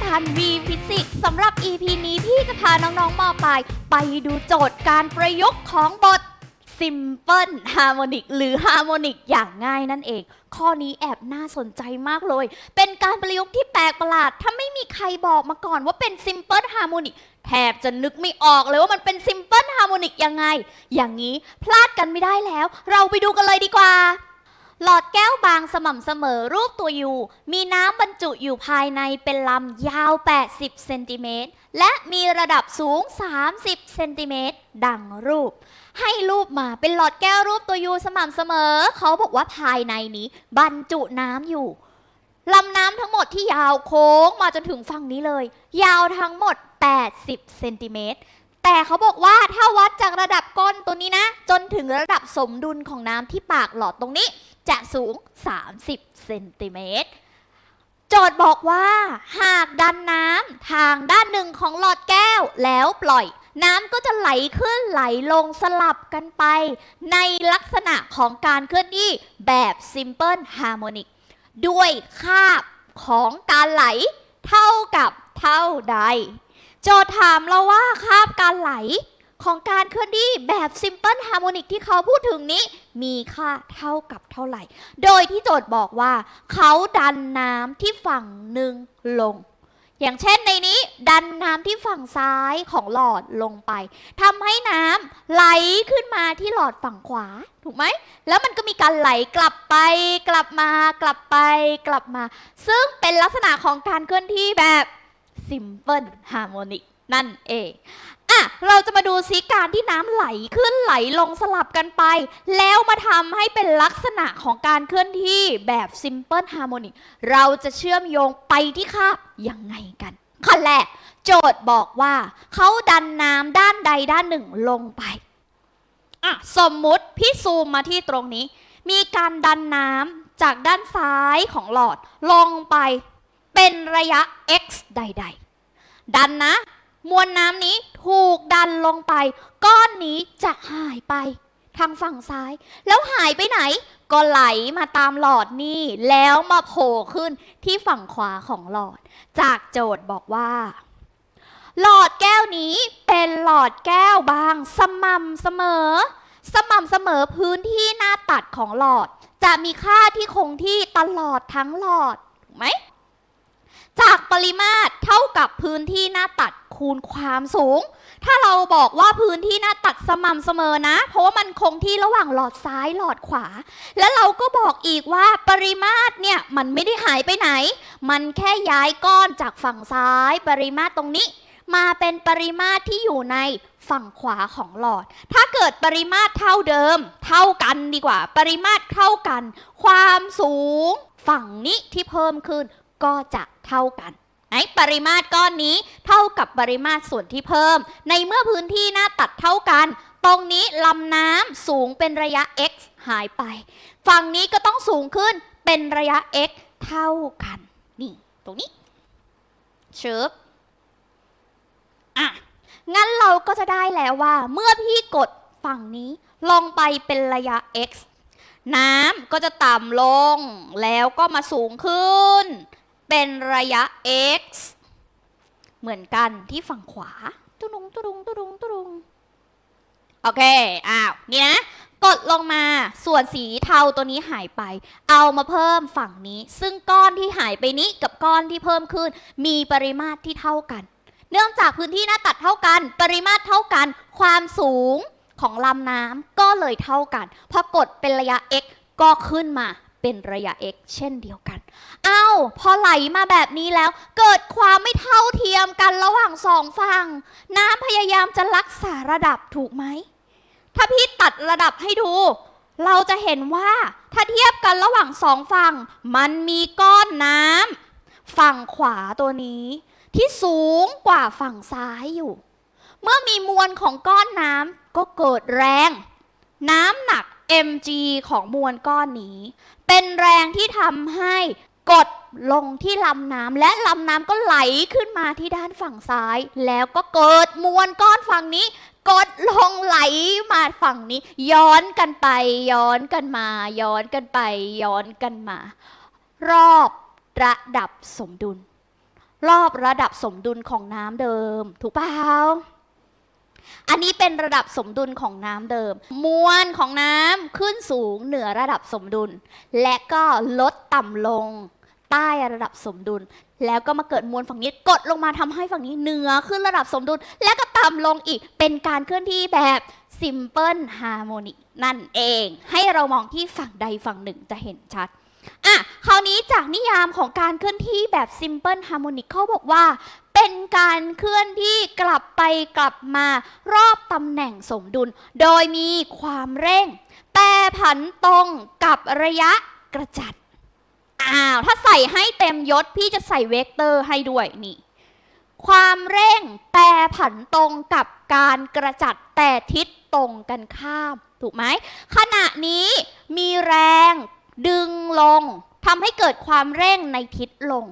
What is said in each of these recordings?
การ V ฟิสิกส์สำหรับ EP นี้พี่จะพาน้องๆมปลาย ไปดูโจทย์การประยุกต์ของบท Simple Harmonic หรือ Harmonic อย่างง่ายนั่นเอง ข้อนี้แอบน่าสนใจมากเลย เป็นการประยุกต์ที่แปลกประหลาด ถ้าไม่มีใครบอกมาก่อนว่าเป็น Simple Harmonic แทบจะนึกไม่ออกเลยว่ามันเป็น Simple Harmonic ยังไง อย่างนี้พลาดกันไม่ได้แล้ว เราไปดูกันเลยดีกว่า หลอดแก้วบางสม่ำเสมอรูปตัวยูมีน้ำบรรจุอยู่ภายในเป็นลำยาว 80 เซนติเมตร และมีระดับสูง 30 เซนติเมตร ดังรูป ให้รูปมาเป็นหลอดแก้วรูปตัวยูสม่ำเสมอ เขาบอกว่าภายในนี้ บรรจุน้ำอยู่ลำน้ำทั้งหมดที่ยาวโค้งมาจนถึงฝั่งนี้เลย ยาวทั้งหมด 80 เซนติเมตร แต่เขาบอกว่าถ้าวัดจากระดับก้นตัวนี้นะ จนถึงระดับสมดุลของน้ำที่ปากหลอดตรงนี้ จะสูง 30เซนติเมตรโจทย์บอกว่าหากดันน้ำทางด้านหนึ่งของหลอดแก้วแล้วปล่อย น้ำก็จะไหลขึ้นไหลลงสลับกันไป ในลักษณะของการเคลื่อนที่แบบ Simple Harmonic ด้วยคาบของการไหลเท่ากับเท่าใด โจทย์ถามเราว่าคาบการไหลของการเคลื่อนที่แบบ Simple Harmonic ที่เขาพูดถึงนี้ มีค่าเท่ากับเท่าไหร่ โดยที่โจทย์บอกว่า เขาดันน้ำที่ฝั่งหนึ่งลง อย่างเช่นในนี้ ดันน้ำที่ฝั่งซ้ายของหลอดลงไปทำให้น้ำไหลขึ้นมาที่หลอดฝั่งขวา ถูกไหม แล้วมันก็มีการไหลกลับไป กลับมากลับไป กลับมา ซึ่งเป็นลักษณะของการเคลื่อนที่แบบ Simple Harmonic นั่นเองอะเราจะมาดูซิการที่น้ำไหลขึ้นไหลลงสลับกันไป แล้วมาทำให้เป็นลักษณะของการเคลื่อนที่แบบ Simple Harmonic เราจะเชื่อมโยงไปที่คาบยังไงกันขั้นแรกโจทย์บอกว่าเขาดันน้ำด้านใดด้านหนึ่งลงไปอะสมมุติพี่ซูมมาที่ตรงนี้ มีการดันน้ำจากด้านซ้ายของหลอดลงไปเป็นระยะ x ใด ๆ ดันนะ มวลน้ำนี้ถูกดันลงไป ก้อนนี้จะหายไป ทางฝั่งซ้าย แล้วหายไปไหน ก็ไหลมาตามหลอดนี่ แล้วมาโผล่ขึ้นที่ฝั่งขวาของหลอด จากโจทย์บอกว่า หลอดแก้วนี้เป็นหลอดแก้วบาง สม่ำเสมอ สม่ำเสมอพื้นที่หน้าตัดของหลอด จะมีค่าที่คงที่ตลอดทั้งหลอดถูกไหม จากปริมาตรเท่ากับพื้นที่หน้าตัดคูณความสูง ถ้าเราบอกว่าพื้นที่หน้าตัดสม่ำเสมอนะ เพราะว่ามันคงที่ระหว่างหลอดซ้ายหลอดขวา และเราก็บอกอีกว่าปริมาตรเนี่ยมันไม่ได้หายไปไหน มันแค่ย้ายก้อนจากฝั่งซ้าย ปริมาตรตรงนี้ มาเป็นปริมาตรที่อยู่ในฝั่งขวาของหลอด ถ้าเกิดปริมาตรเท่าเดิม เท่ากันดีกว่า ปริมาตรเท่ากัน ความสูงฝั่งนี้ที่เพิ่มขึ้น ก็จะเท่ากันไหนปริมาตรก้อนนี้เท่ากับปริมาตรส่วนที่เพิ่ม ในเมื่อพื้นที่หน้าตัดเท่ากัน ตรงนี้ลำน้ำสูงเป็นระยะ x หายไป ฝั่งนี้ก็ต้องสูงขึ้นเป็นระยะ x เท่ากัน นี่ตรงนี้เชิบอะ งั้นเราก็จะได้แล้วว่า เมื่อพี่กดฝั่งนี้ลงไปเป็นระยะ x น้ำก็จะต่ำลงแล้วก็มาสูงขึ้น เป็นระยะ x เหมือนกันที่ฝั่งขวาตุดุงตุดุงตุดุงตุดุงโอเค อ้าวเนี่ยนะ กดลงมา ส่วนสีเทาตัวนี้หายไป เอามาเพิ่มฝั่งนี้ ซึ่งก้อนที่หายไปนี้กับก้อนที่เพิ่มขึ้น มีปริมาตรที่เท่ากัน เนื่องจากพื้นที่หน้าตัดเท่ากัน ปริมาตรเท่ากัน ความสูงของลำน้ำก็เลยเท่ากัน พอกดเป็นระยะ x ก็ขึ้นมา เป็นระยะ x เช่นเดียวกัน เอา้าพอไหลมาแบบนี้แล้ว เกิดความไม่เท่าเทียมกันระหว่างสองฝั่ง น้ำพยายามจะรักษาระดับถูกไหม ถ้าพี่ตัดระดับให้ดู เราจะเห็นว่าถ้าเทียบกันระหว่างสองฝั่ง มันมีก้อนน้ำฝั่งขวาตัวนี้ ที่สูงกว่าฝั่งซ้ายอยู่ เมื่อมีมวลของก้อนน้ำก็เกิดแรง น้ำหนัก mg ของมวลก้อนนี้ เป็นแรงที่ทำให้กดลงที่ลำน้ำและลำน้ำก็ไหลขึ้นมาที่ด้านฝั่งซ้าย แล้วก็เกิดมวลก้อนฝั่งนี้ กดลงไหลมาฝั่งนี้ ย้อนกันไป ย้อนกันมา ย้อนกันไป ย้อนกันมา รอบระดับสมดุล รอบระดับสมดุลของน้ำเดิม ถูกเปล่า อันนี้เป็นระดับสมดุลของน้ำเดิม มวลของน้ำขึ้นสูงเหนือระดับสมดุล และก็ลดต่ำลง ใต้ระดับสมดุล แล้วก็มาเกิดมวลฝั่งนี้กดลงมาทำให้ฝั่งนี้เหนือขึ้นระดับสมดุล และก็ต่ำลงอีกเป็นการเคลื่อนที่แบบ simple harmonic นั่นเอง ให้เรามองที่ฝั่งใดฝั่งหนึ่งจะเห็นชัดอะคราวนี้จากนิยามของการเคลื่อนที่แบบ simple harmonic เขาบอกว่า เป็นการเคลื่อนที่กลับไปกลับมารอบตำแหน่งสมดุล โดยมีความเร่ง แปรผันตรงกับระยะกระจัดอ้าวถ้าใส่ให้เต็มยศพี่จะใส่เวกเตอร์ให้ด้วยนี่ ความเร่งแปรผันตรงกับการกระจัดแต่ทิศตรงกันข้าม ถูกไหม ขณะนี้มีแรงดึงลงทำให้เกิดความเร่งในทิศลง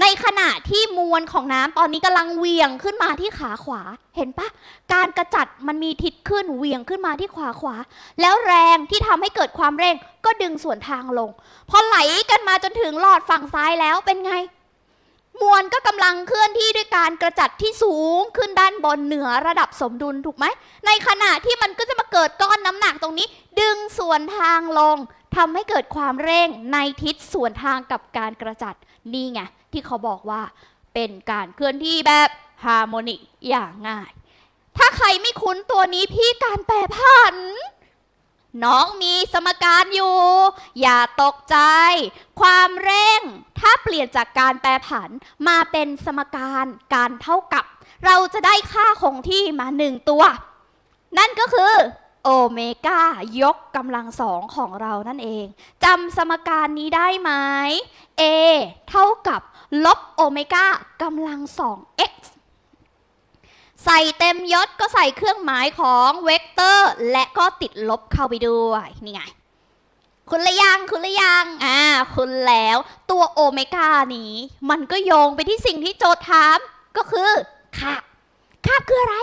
ในขณะที่มวลของน้ำตอนนี้กำลังเวียงขึ้นมาที่ขาขวา เห็นปะ การกระจัดมันมีทิศขึ้นเวียงขึ้นมาที่ขวาขวา แล้วแรงที่ทำให้เกิดความเร่งก็ดึงส่วนทางลง พอไหลกันมาจนถึงหลอดฝั่งซ้ายแล้วเป็นไง มวลก็กำลังเคลื่อนที่ด้วยการกระจัดที่สูงขึ้นด้านบนเหนือระดับสมดุลถูกไหม ในขณะที่มันก็จะมาเกิดก้อนน้ำหนักตรงนี้ ดึงส่วนทางลงทำให้เกิดความเร่งในทิศส่วนทางกับการกระจัดนี่ไงที่เขาบอกว่า เป็นการเคลื่อนที่แบบฮาร์โมนิกอย่างง่าย ถ้าใครไม่คุ้นตัวนี้พี่การแปรผัน น้องมีสมการอยู่ อย่าตกใจ ความเร่ง ถ้าเปลี่ยนจากการแปรผันมาเป็นสมการการเท่ากับ เราจะได้ค่าคงที่มาหนึ่งตัว นั่นก็คือโอเมก้ายกกำลังสองของเรานั่นเองจำสมการนี้ได้ไหม a เท่ากับลบโอเมก้ากำลังสอง x ใส่เต็มยศก็ใส่เครื่องหมายของเวกเตอร์ และก็ติดลบเข้าไปด้วยนี่ไง คุณละยังคุณละยังอ่าคุณแล้วตัวโอเมก้านี้ มันก็โยงไปที่สิ่งที่โจทย์ถามก็คือคาบคาบคืออะไร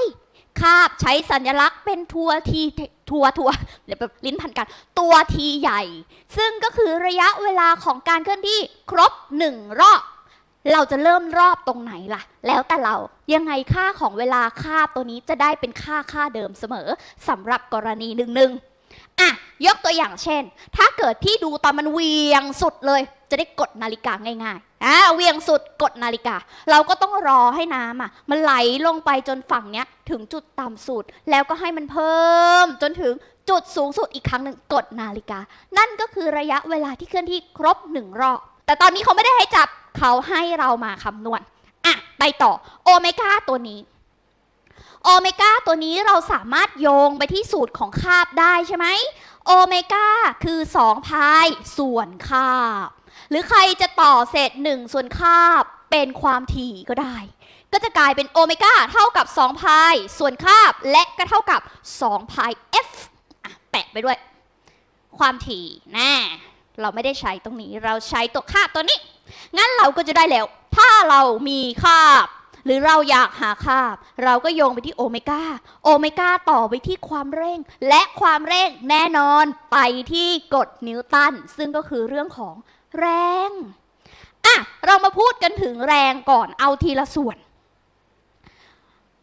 คาบใช้สัญลักษณ์เป็นทัวทีทัวทัวเดี๋ยวแบบลิ้นพันกัน ตัวทีใหญ่ ซึ่งก็คือระยะเวลาของการเคลื่อนที่ครบหนึ่งรอบ เราจะเริ่มรอบตรงไหนล่ะ แล้วแต่เรายังไงค่าของเวลาค่าตัวนี้จะได้เป็นค่าค่าเดิมเสมอสำหรับกรณีหนึ่งหนึ่งอะยกตัวอย่างเช่น ถ้าเกิดพี่ดูตอนมันเวียงสุดเลย จะได้กดนาฬิกาง่ายๆอ่าเวียงสุดกดนาฬิกา เราก็ต้องรอให้น้ำอะมันไหลลงไปจนฝั่งเนี้ยถึงจุดต่ำสุด แล้วก็ให้มันเพิ่มจนถึงจุดสูงสุดอีกครั้งหนึ่งกดนาฬิกา นั่นก็คือระยะเวลาที่เคลื่อนที่ครบหนึ่งรอบ แต่ตอนนี้เขาไม่ได้ให้จับเขาให้เรามาคำนวณอะไปต่อโอเมก้าตัวนี้โอเมก้าตัวนี้เราสามารถโยงไปที่สูตรของคาบได้ใช่ไหมโอเมก้าคือ2พายส่วนคาบ หรือใครจะต่อเศษ1ส่วนคาบเป็นความถี่ก็ได้ ก็จะกลายเป็นโอเมก้าเท่ากับ2พายส่วนคาบ และก็เท่ากับ2พาย f อะแปะไปด้วย ความถี่แน่ เราไม่ได้ใช้ตรงนี้ เราใช้ตัวค่าตัวนี้ งั้นเราก็จะได้แล้ว ถ้าเรามีคาบ หรือเราอยากหาคาบ เราก็โยงไปที่โอเมก้า โอเมก้าต่อไปที่ความเร่ง และความเร่งแน่นอนไปที่กฎนิวตัน ซึ่งก็คือเรื่องของแรง อะ เรามาพูดกันถึงแรงก่อน เอาทีละส่วน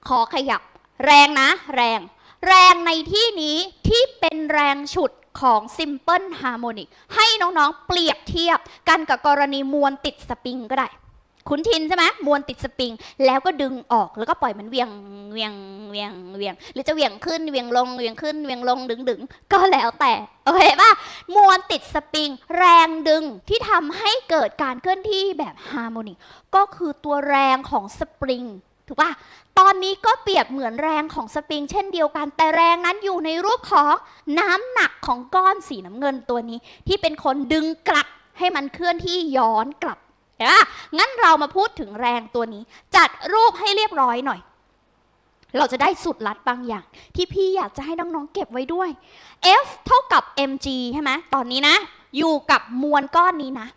ขอขยับ แรงนะ แรง แรงในที่นี้ที่เป็นแรงฉุด ของ Simple Harmonic ให้น้องๆเปรียบเทียบกันกับกรณีมวลติดสปริงก็ได้ คุ้นชินใช่ไหมมวลติดสปริง แล้วก็ดึงออกแล้วก็ปล่อยมันเวียงเวียงเวียงเวียง หรือจะเวียงขึ้นเวียงลงเวียงขึ้นเวียงลงดึงดึงก็แล้วแต่โอเคป่ะมวลติดสปริง แรงดึงที่ทำให้เกิดการเคลื่อนที่แบบฮาร์โมนิกก็คือตัวแรงของสปริง ถูกป่ะตอนนี้ก็เปรียบเหมือนแรงของสปริงเช่นเดียวกัน แต่แรงนั้นอยู่ในรูปของน้ำหนักของก้อนสีน้ำเงินตัวนี้ ที่เป็นคนดึงกลับให้มันเคลื่อนที่ย้อนกลับอะงั้นเรามาพูดถึงแรงตัวนี้ จัดรูปให้เรียบร้อยหน่อย เราจะได้สุดลัดบางอย่าง ที่พี่อยากจะให้น้องๆเก็บไว้ด้วย F เท่ากับ mg ใช่ไหมตอนนี้นะ อยู่กับมวลก้อนนี้นะ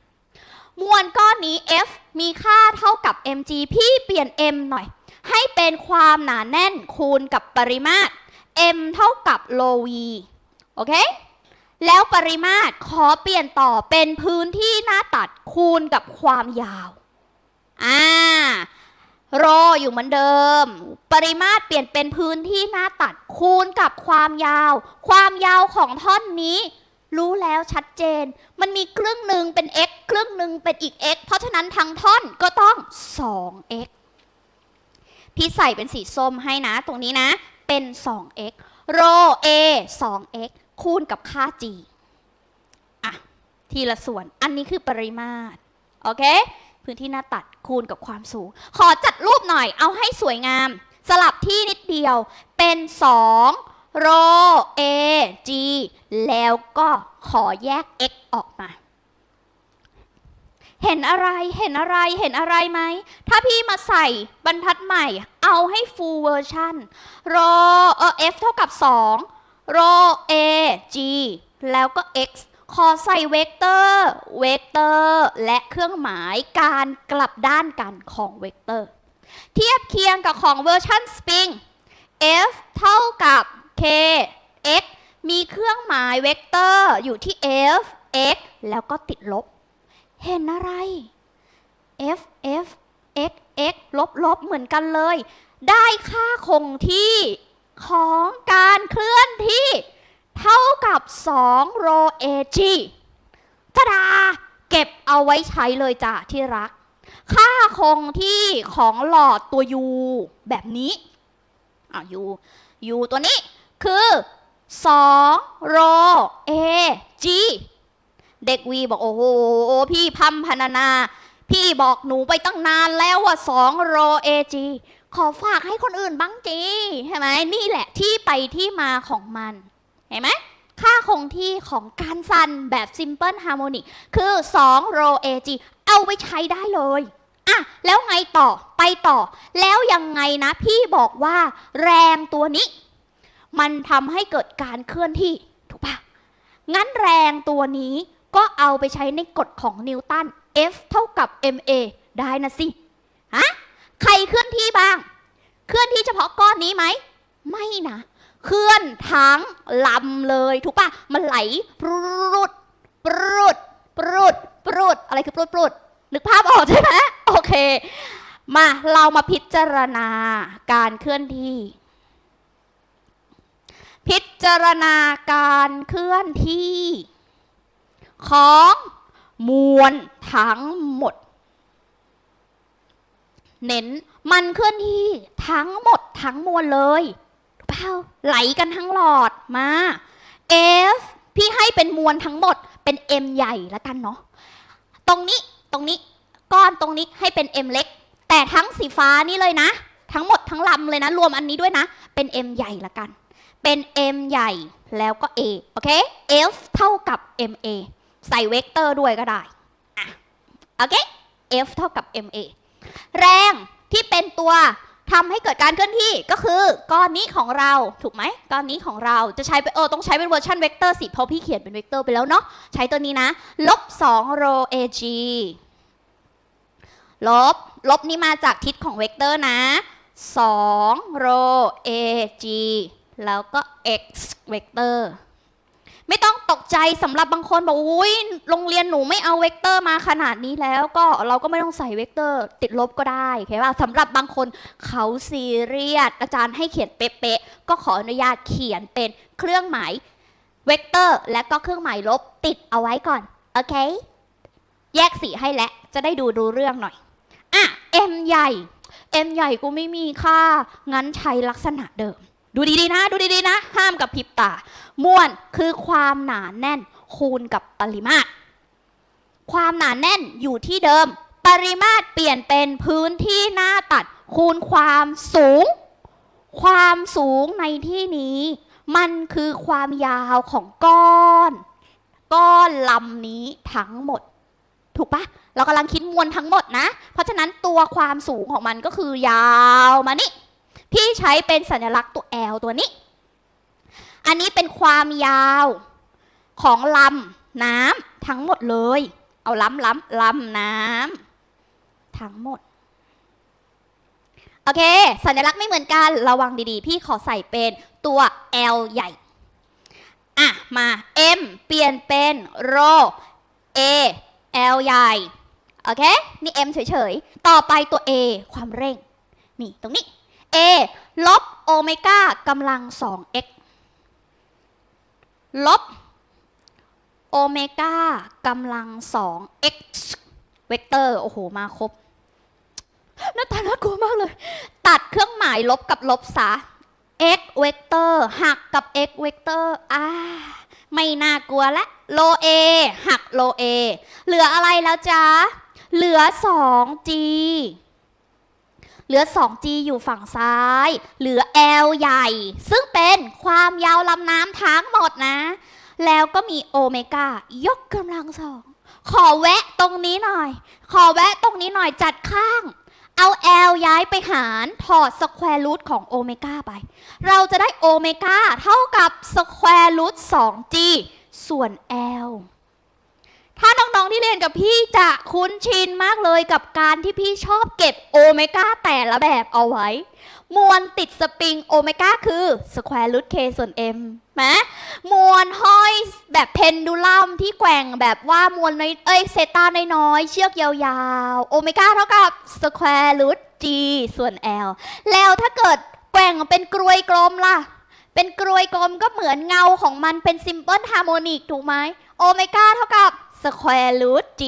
มวลก้อนนี้ F มีค่าเท่ากับ mg พี่เปลี่ยน m หน่อย ให้เป็นความหนาแน่นคูณกับปริมาตร m เท่ากับโล v โอเค แล้วปริมาตรขอเปลี่ยนต่อเป็นพื้นที่หน้าตัดคูณกับความยาว อ่า โรอยู่เหมือนเดิม ปริมาตรเปลี่ยนเป็นพื้นที่หน้าตัดคูณกับความยาว ความยาวของท่อนนี้รู้แล้วชัดเจน มันมีครึ่งหนึ่งเป็น x ครึ่งหนึ่งเป็นอีก x เพราะฉะนั้นทั้งท่อนก็ต้อง 2x พี่ใส่เป็นสีส้มให้นะ ตรงนี้นะ เป็น 2x โร a 2x คูณกับค่า g อะ ทีละส่วน อันนี้คือปริมาตร โอเค พื้นที่หน้าตัดคูณกับความสูง ขอจัดรูปหน่อย เอาให้สวยงาม สลับที่นิดเดียว เป็น 2 โร a g แล้วก็ขอแยก x ออกมา เห็นอะไรเห็นอะไรเห็นอะไรไหม ถ้าพี่มาใส่บรรทัดใหม่ เอาให้ full version โรเออ f เท่ากับ2โร a g แล้วก็ x ขอใส่เวกเตอร์ เวกเตอร์ และเครื่องหมายการกลับด้านกันของเวกเตอร์ เทียบเคียงกับของเวอร์ชัน Spring f เท่ากับ k x มีเครื่องหมายเวกเตอร์อยู่ที่ f x แล้วก็ติดลบ เห็นอะไร f f x x ลบลบเหมือนกันเลย ได้ค่าคงที่ของการเคลื่อนที่ เท่ากับ2โร ag ตดา เก็บเอาไว้ใช้เลยจ้ะที่รัก ค่าคงที่ของหลอดตัว u แบบนี้อะ u u ตัวนี้คือ2โร ag เด็กวีบอกโอ้โหพี่พัมพนานา พี่บอกหนูไปตั้งนานแล้วว่า2โร ag ขอฝากให้คนอื่นบ้างจีใช่ไหมนี่แหละที่ไปที่มาของมัน เห็นไหมค่าคงที่ของการสั่นแบบ simple harmonic คือ2 row ag เอาไปใช้ได้เลยอะแล้วไงต่อไปต่อ แล้วยังไงนะพี่บอกว่าแรงตัวนี้ มันทำให้เกิดการเคลื่อนที่ ถูกปะงั้นแรงตัวนี้ ก็เอาไปใช้ในกฎของนิวตัน F เท่ากับ ma ได้นะสิฮะใครเคลื่อนที่บ้าง เคลื่อนที่เฉพาะก้อนนี้ไหม ไม่นะ เคลื่อนทั้งลำเลยถูกปะมันไหลปรุดปรุดปรุดปรุดอะไรคือปรุดปรุดนึกภาพออกใช่ไหมโอเค มาเรามาพิจารณาการเคลื่อนที่ พิจารณาการเคลื่อนที่ ของมวลทั้งหมด เน้นมันเคลื่อนที่ทั้งหมดทั้งมวลเลยถูกเปล่าไหลกันทั้งหลอดมา F พี่ให้เป็นมวลทั้งหมดเป็น M ใหญ่แล้วกันเนาะตรงนี้ตรงนี้ก้อนตรงนี้ให้เป็น M เล็ก แต่ทั้งสีฟ้านี่เลยนะ ทั้งหมดทั้งลำเลยนะ รวมอันนี้ด้วยนะ เป็น M ใหญ่ละกัน เป็น M ใหญ่แล้วก็ A โอเค F เท่ากับ MA ใส่เวกเตอร์ด้วยก็ได้โอเค F เท่ากับ MA แรงที่เป็นตัวทำให้เกิดการเคลื่อนที่ก็คือก้อนนี้ของเราถูกไหมก้อนนี้ของเราจะใช้เออต้องใช้เป็นเวอร์ชันเวกเตอร์สิเพราะพี่เขียนเป็นเวกเตอร์ไปแล้วเนาะใช้ตัวนี้นะลบ2 rho ag ลบ ลบนี่มาจากทิศของเวกเตอร์นะ2 rho ag แล้วก็ x เวกเตอร์ ไม่ต้องตกใจสำหรับบางคนบอกอุ้ยโรงเรียนหนูไม่เอาเวกเตอร์มาขนาดนี้แล้วก็เราก็ไม่ต้องใส่เวกเตอร์ติดลบก็ได้โอเคป่ะสำหรับบางคนเขาซีเรียสอาจารย์ให้เขียนเป๊ะๆก็ขออนุญาตเขียนเป็นเครื่องหมายเวกเตอร์และก็เครื่องหมายลบติดเอาไว้ก่อนโอเคแยกสีให้แล้วจะได้ดูดูเรื่องหน่อยอะ M ใหญ่ M ใหญ่กูไม่มีค่างั้นใช้ลักษณะเดิม ดูดีๆนะ ดูดีๆนะ ห้ามกับพริบตาม่วนคือความหนาแน่นคูณกับปริมาตร ความหนาแน่นอยู่ที่เดิม ปริมาตรเปลี่ยนเป็นพื้นที่หน้าตัด คูณความสูง ความสูงในที่นี้ มันคือความยาวของก้อนก้อนลำนี้ทั้งหมด ถูกปะเรากำลังคิดมวลทั้งหมดนะ เพราะฉะนั้นตัวความสูงของมันก็คือยาวมานี่ พี่ใช้เป็นสัญลักษณ์ตัว L ตัวนี้ อันนี้เป็นความยาวของลำน้ำทั้งหมดเลย เอาล้ำล้ำลำน้ำทั้งหมด โอเค สัญลักษณ์ไม่เหมือนกัน ระวังดีๆ พี่ขอใส่เป็นตัว L ใหญ่ อะ มา M เปลี่ยนเป็น rho A L ใหญ่ โอเค นี่ m เฉยๆ ต่อไปตัว a ความเร่ง นี่ ตรงนี้ a ลบโอเมก้ากำลัง 2x ลบโอเมก้ากำลัง 2x เวกเตอร์ โอ้โห มาครบหน้าตาน่ากลัวมากเลย ตัดเครื่องหมายลบกับลบซะ x เวกเตอร์หักกับ x เวกเตอร์อ่าไม่น่ากลัวละโล a หักโล a เหลืออะไรแล้วจ๊ะ เหลือ 2g เหลือ 2g อยู่ฝั่งซ้าย เหลือ l ใหญ่ ซึ่งเป็นความยาวลำน้ำทั้งหมดนะ แล้วก็มีโอเมก้ายกกำลังสอง ขอแวะตรงนี้หน่อย ขอแวะตรงนี้หน่อยจัดข้าง เอา l ย้ายไปหารถอดสแควร์รูทของโอเมก้าไป เราจะได้โอเมก้าเท่ากับสแควร์รูท 2g ส่วน l ถ้าน้องๆที่เรียนกับพี่จะคุ้นชินมากเลยกับการที่พี่ชอบเก็บโอเมก้าแต่ละแบบเอาไว้ มวลติดสปริงโอเมก้าคือสแควร์รูท k ส่วน m ไหมมวลห้อยแบบเพนดูลัมที่แกว่งแบบว่ามวลในเอ้ยเซตาน้อยๆ เชือกยาวๆ โอเมก้าเท่ากับสแควร์รูท g ส่วน l แล้วถ้าเกิดแกว่งเป็นกรวยกลมล่ะ เป็นกรวยกลมก็เหมือนเงาของมันเป็นซิมเ l ิลฮาร์โมนิกถูกไหมโอเมก้าเท่ากับ สแควร์รูท g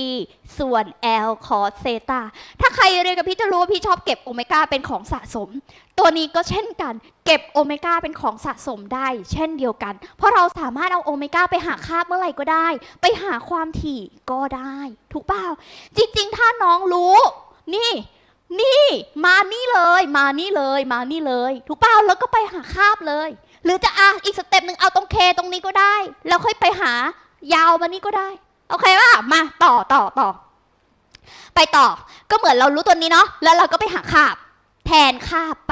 ส่วน l คอสเซตาถ้าใครเรียนกับพี่จะรู้ว่าพี่ชอบเก็บโอเมก้าเป็นของสะสม ตัวนี้ก็เช่นกัน เก็บโอเมก้าเป็นของสะสมได้ เช่นเดียวกัน เพราะเราสามารถเอาโอเมก้าไปหาค่าเมื่อไหร่ก็ได้ ไปหาความถี่ก็ได้ ถูกเปล่า จริงๆ ถ้าน้องรู้ นี่นี่มานี่เลย มานี่เลยมานี่เลย ถูกเปล่าแล้วก็ไปหาคาบเลย หรือจะอะอีกสเต็ปหนึ่งเอาตรงเคตรงนี้ก็ได้ แล้วค่อยไปหายาวมานี่ก็ได้ โอเคป่ะมาต่อต่อต่อไปต่อก็เหมือนเรารู้ตัวนี้เนาะแล้วเราก็ไปหาคาบ แทนคาบไป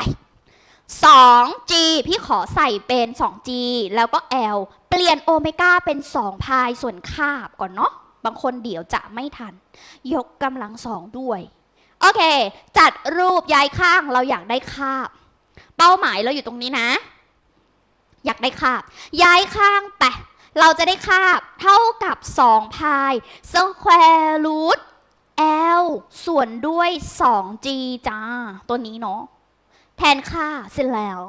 2g พี่ขอใส่เป็น 2g แล้วก็ l เปลี่ยนโอเมก้าเป็น2พายส่วนคาบก่อนเนาะบางคนเดี๋ยวจะไม่ทัน ยกกำลังสองด้วยโอเค จัดรูปย้ายข้างเราอยากได้คาบ เป้าหมายเราอยู่ตรงนี้นะ อยากได้คาบ ย้ายข้างไป เราจะได้ค่าเท่ากับ 2 พายสแควร์รูท l ส่วนด้วย 2g จ้า ตัวนี้เนาะ แทนค่าเสร็จแล้ว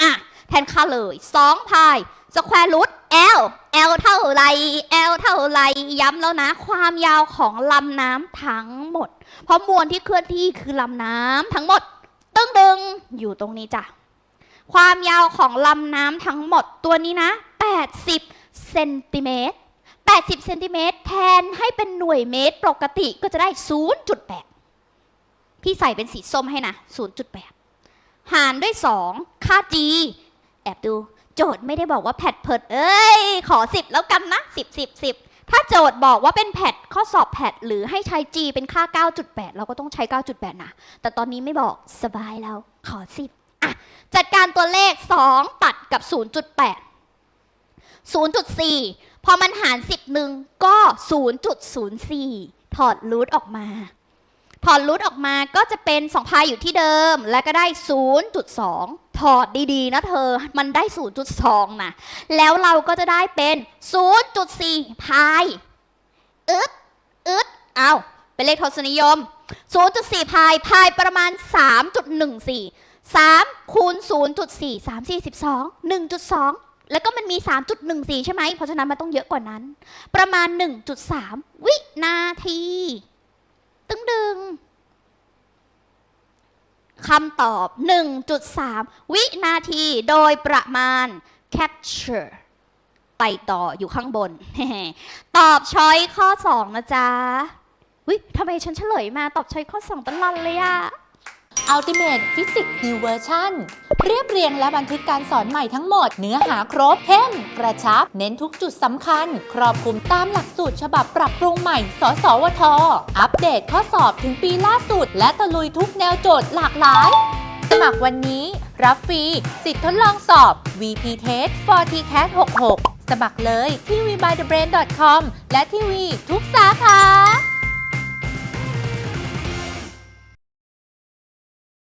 อะ แทนค่าเลย 2 พายสแควร์รูท l l เท่าไร l เท่าไร ย้ำแล้วนะ ความยาวของลำน้ำทั้งหมด เพราะมวลที่เคลื่อนที่คือลำน้ำทั้งหมด ตึ้งดึงอยู่ตรงนี้จ้ะ ความยาวของลำน้ำทั้งหมดตัวนี้นะ 80 เซนติเมตร80เซนติเมตรแทนให้เป็นหน่วยเมตรปกติก็จะได้ 0.8 พี่ใส่เป็นสีส้มให้นะ 0.8 หารด้วย 2 ค่า g แอบดู โจทย์ไม่ได้บอกว่าแพทเพิดเอ้ย ขอ 10 แล้วกันนะ 10 10 10 ถ้าโจทย์บอกว่าเป็นแพทข้อสอบแพทหรือให้ใช้ g เป็นค่า 9.8 เราก็ต้องใช้ 9.8 นะ แต่ตอนนี้ไม่บอกสบายแล้วขอ 10อะจัดการตัวเลข 2 ตัดกับ 0.8 0.4 พอมันหาร 10หนึ่งก็ 0.04 ถอดรูทออกมา ถอดรูทออกมาก็จะเป็น2พายอยู่ที่เดิม แล้วก็ได้ 0.2 ถอดดีๆนะเธอ มันได้ 0.2 นะ แล้วเราก็จะได้เป็น 0.4 พายอึดอึดเอาเป็นเลขทศนิยม 0.4 พาย พายประมาณ 3.14 3คูณ0.4 3 4 12 1.2 แล้วก็มันมี 3.14 ใช่ไหม เพราะฉะนั้นมันต้องเยอะกว่านั้น ประมาณ 1.3 วินาที ตึงดึงคำตอบ 1.3 วินาทีโดยประมาณ capture ไปต่ออยู่ข้างบน ตอบช้อยข้อ 2 นะจ๊ะวิทำไมฉันเฉลยมาตอบช้อยข้อ 2ตลอดเลยอะ Ultimate Physics New Version เรียบเรียงและบันทึกการสอนใหม่ทั้งหมดเนื้อหาครบเข้มกระชับ เน้นทุกจุดสำคัญ ครอบคลุมตามหลักสูตรฉบับปรับปรุงใหม่ สสวท อัปเดตข้อสอบถึงปีล่าสุด และตะลุยทุกแนวโจทย์หลากหลาย สมัครวันนี้ รับฟรีสิทธิ์ทดลองสอบ VP Test for TCAT 66 สมัครเลยที่ vbythebrain.com และที่วีทุกสาขา